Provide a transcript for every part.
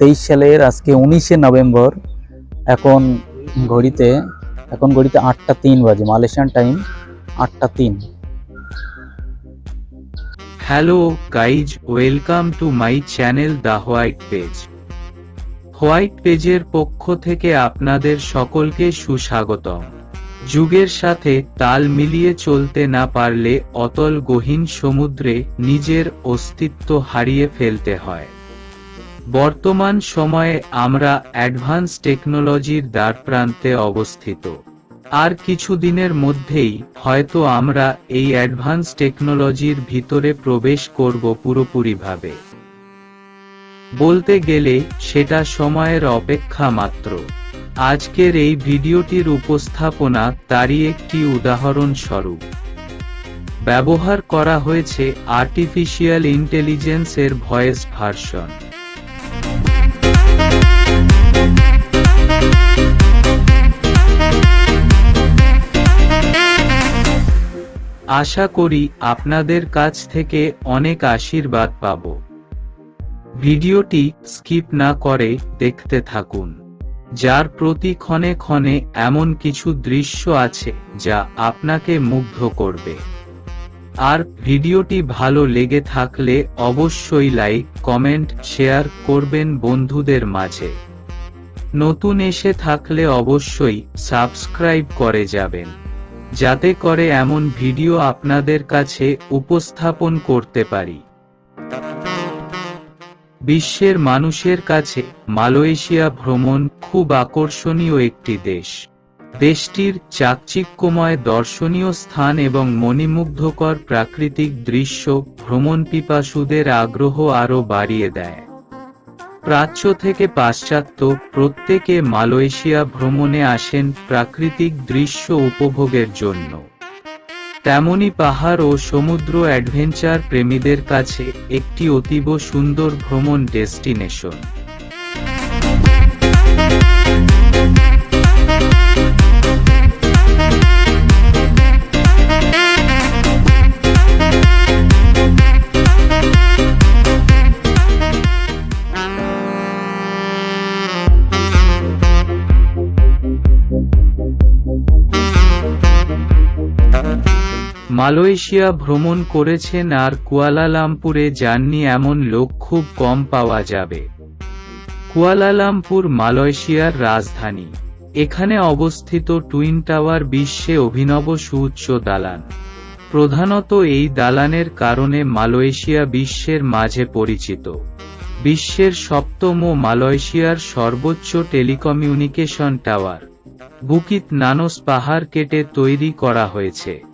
সালের আজকে উনিশে নভেম্বর এখন ঘড়িতে এখন ঘড়িতে আটটা তিন বাজে, মালয়েশিয়ান টাইম আটটা তিন। Hello guys welcome to my channel the white page white পেজের পক্ষ থেকে আপনাদের সকলকে সুস্বাগতম। যুগের সাথে তাল মিলিয়ে চলতে না পারলে অতল গহীন সমুদ্রে নিজের অস্তিত্ব হারিয়ে ফেলতে হয়। বর্তমান সময়ে আমরা অ্যাডভান্স টেকনোলজির দ্বারপ্রান্তে অবস্থিত। আর কিছুদিনের মধ্যেই হয়তো আমরা এই অ্যাডভান্স টেকনোলজির ভিতরে প্রবেশ করব পুরোপুরিভাবে। বলতে গেলে, সেটা সময়ের অপেক্ষা মাত্র। আজকের এই ভিডিওটির উপস্থাপনা তারই একটি উদাহরণ স্বরূপ ব্যবহার করা হয়েছে আর্টিফিশিয়াল ইন্টেলিজেন্স এর ভয়েস ভার্সন আশা করি আপনাদের কাছ থেকে অনেক আশীর্বাদ পাব। ভিডিওটি স্কিপ না করে দেখতে থাকুন। যার প্রতি ক্ষণে ক্ষণে এমন কিছু দৃশ্য আছে যা আপনাকে মুগ্ধ করবে। আর ভিডিওটি ভালো লেগে থাকলে অবশ্যই লাইক, কমেন্ট, শেয়ার করবেন বন্ধুদের মাঝে। নতুন এসে থাকলে অবশ্যই সাবস্ক্রাইব করে যাবেন। যাতে করে এমন ভিডিও আপনাদের কাছে উপস্থাপন করতে পারি। বিশ্বের মানুষের কাছে মালয়েশিয়া ভ্রমণ খুব আকর্ষণীয় একটি দেশ। দেশটির চাকচিক্যময় দর্শনীয় স্থান এবং মণিমুগ্ধকর প্রাকৃতিক দৃশ্য ভ্রমণ পিপাসুদের আগ্রহ আরও বাড়িয়ে দেয়। প্রাচ্য থেকে পাশ্চাত্য প্রত্যেকে মালয়েশিয়া ভ্রমণে আসেন প্রাকৃতিক দৃশ্য উপভোগের জন্য। তেমনি পাহাড় ও সমুদ্র অ্যাডভেঞ্চার প্রেমীদের কাছে একটি অতীব সুন্দর ভ্রমণ ডেস্টিনেশন। মালয়েশিয়া ভ্রমণ করেছেন আর কুয়ালালামপুরে যাননি এমন লোক খুব কম পাওয়া যাবে। কুয়ালালামপুর, মালয়েশিয়ার রাজধানী। এখানে অবস্থিত টুইন টাওয়ার বিশ্বে অভিনব সুউচ্চ দালান। প্রধানত এই দালানের কারণে মালয়েশিয়া বিশ্বের মাঝে পরিচিত। বিশ্বের সপ্তম ও মালয়েশিয়ার সর্বোচ্চ টেলিকমিউনিকেশন টাওয়ার। বুকিত নানস পাহাড় কেটে তৈরি করা হয়েছে।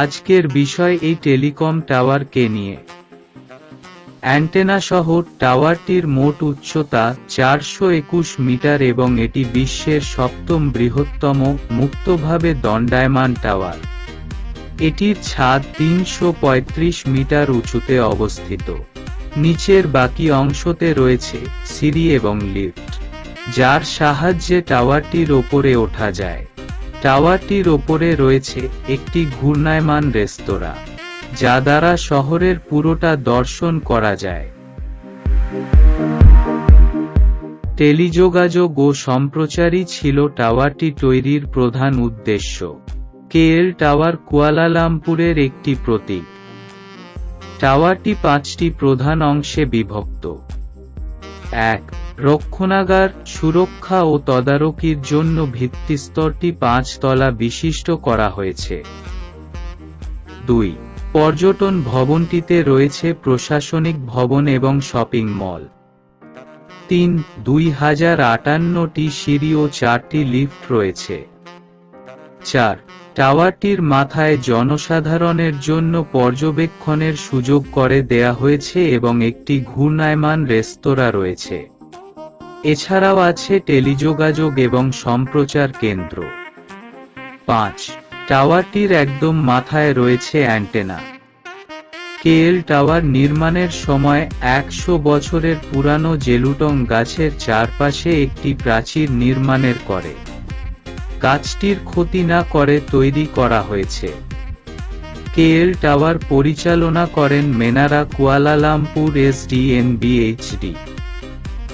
আজকের বিষয় এই টেলিকম টাওয়ারকে নিয়ে। অ্যান্টেনা সহ টাওয়ারটির মোট উচ্চতা চারশো একুশ মিটার এবং এটি বিশ্বের সপ্তম বৃহত্তম মুক্তভাবে দণ্ডায়মান টাওয়ার। এটির ছাদ তিনশো পঁয়ত্রিশ মিটার উঁচুতে অবস্থিত। নিচের বাকি অংশতে রয়েছে সিঁড়ি এবং লিফট, যার সাহায্যে টাওয়ারটির ওপরে ওঠা যায়। টাওয়ারটির ওপরে রয়েছে একটি ঘূর্ণায়মান রেস্তোরাঁ, যা দ্বারা শহরের পুরোটা দর্শন করা যায়। টেলিযোগাযোগ ও সম্প্রচারই ছিল টাওয়ারটি তৈরির প্রধান উদ্দেশ্য। কেএল টাওয়ার কুয়ালালামপুরের একটি প্রতীক। টাওয়ারটি পাঁচটি প্রধান অংশে বিভক্ত। এক রক্ষণাগার, সুরক্ষা ও তদারকির জন্য ভিত্তিস্তরটি পাঁচ তলা বিশিষ্ট করা হয়েছে। দুই, পর্যটন ভবনটিতে রয়েছে প্রশাসনিক ভবন এবং শপিং মল। তিন, দুই হাজার আটান্নটি সিঁড়ি ও চারটি লিফট রয়েছে। চার, টাওয়ারটির মাথায় জনসাধারণের জন্য পর্যবেক্ষণের সুযোগ করে দেয়া হয়েছে এবং একটি ঘূর্ণায়মান রেস্তোরাঁ রয়েছে। এছাড়াও আছে টেলিযোগাযোগ এবং সম্প্রচার কেন্দ্র। পাঁচ, টাওয়ারটির একদম মাথায় রয়েছে অ্যান্টেনা। কেএল টাওয়ার নির্মাণের সময় একশো বছরের পুরানো জেলুটং গাছের চারপাশে একটি প্রাচীর নির্মাণের করে। গাছটির ক্ষতি না করে তৈরি করা হয়েছে। কেএল টাওয়ার পরিচালনা করেন মেনারা কুয়ালালামপুর এসডিএনবিএইচডি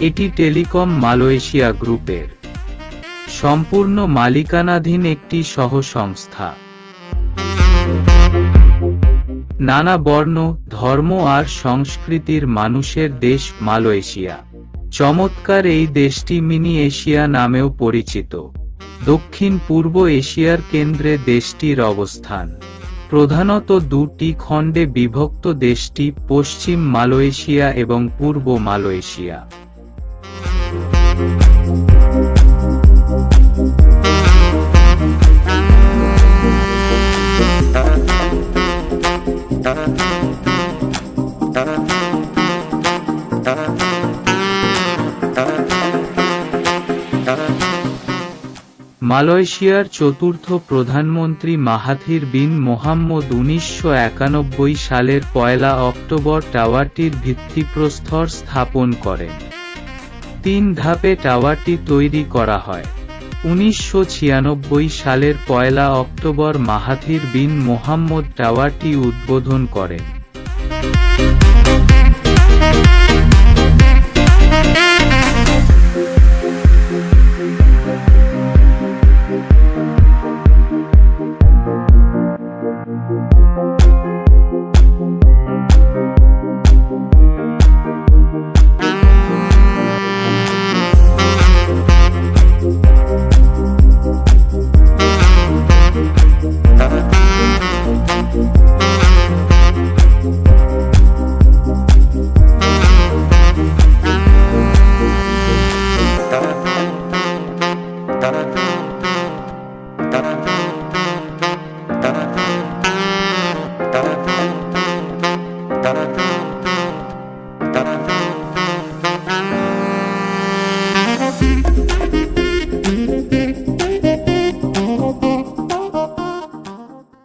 এটি টেলিকম মালয়েশিয়া গ্রুপের সম্পূর্ণ মালিকানাধীন একটি সহ সংস্থা নানা বর্ণ, ধর্ম আর সংস্কৃতির মানুষের দেশ মালয়েশিয়া। চমৎকার এই দেশটি মিনি এশিয়া নামেও পরিচিত। দক্ষিণ পূর্ব এশিয়ার কেন্দ্রে দেশটির অবস্থান। প্রধানত দুটি খণ্ডে বিভক্ত দেশটি পশ্চিম মালয়েশিয়া এবং পূর্ব মালয়েশিয়া। মালয়েশিয়ার চতুর্থ প্রধানমন্ত্রী মাহাথির বিন মোহাম্মদ উনিশশো একানব্বই সালের পয়লা অক্টোবর টাওয়ারটির ভিত্তিপ্রস্তর স্থাপন করেন। তিন ধাপে টাওয়ারটি তৈরি করা হয়। উনিশশো ছিয়ানব্বই সালের পয়লা অক্টোবর মাহাথির বিন মোহাম্মদ টাওয়ারটি উদ্বোধন করেন।